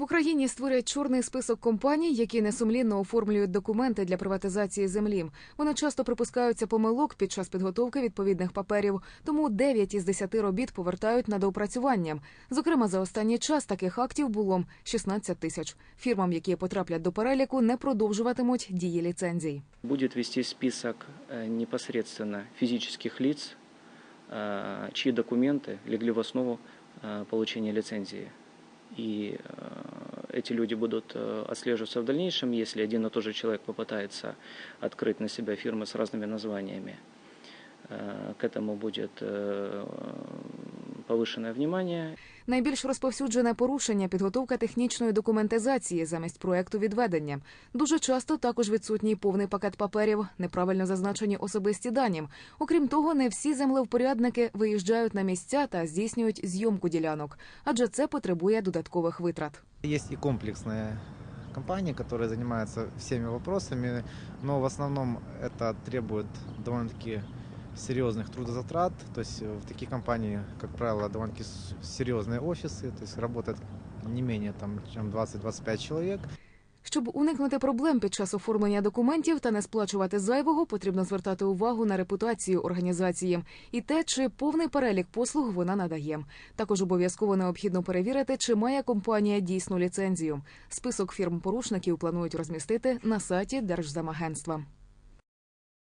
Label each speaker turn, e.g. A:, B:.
A: В Україні створять чорний список компаній, які несумлінно оформлюють документи для приватизації землі. Вони часто припускаються помилок під час підготовки відповідних паперів, тому 9 із 10 робіт повертають на доопрацювання. Зокрема, за останній час таких актів було 16 тисяч. Фірмам, які потраплять до переліку, не продовжуватимуть дії ліцензій.
B: Будет вести список э, непосредственно физических лиц, э, чьи документы легли в основу э, получения лицензии. И э, Эти люди будут э, отслеживаться в дальнейшем, если один и тот же человек попытается открыть на себя фирмы с разными названиями. Э, К этому будет э, повышенное внимание.
A: Найбільш розповсюджене порушення підготовка технічної документизації замість проекту відведення. Дуже часто також відсутній повний пакет паперів, неправильно зазначені особисті дані. Окрім того, не всі землевпорядники виїжджають на місця та здійснюють зйомку ділянок, адже це потребує додаткових витрат.
C: Есть и комплексные компании, которые занимаются всеми вопросами, но в основном это требует довольно-таки серьезных трудозатрат. То есть э, в таких компаниях, как правило, довольно-таки с- серьезные офисы, то есть работает не менее там, чем 20-25 человек.
A: Щоб уникнути проблем під час оформлення документів та не сплачувати зайвого, потрібно звертати увагу на репутацію організації і те, чи повний перелік послуг вона надає. Також обов'язково необхідно перевірити, чи має компанія дійсну ліцензію. Список фірм порушників планують розмістити на сайті Держземагентства.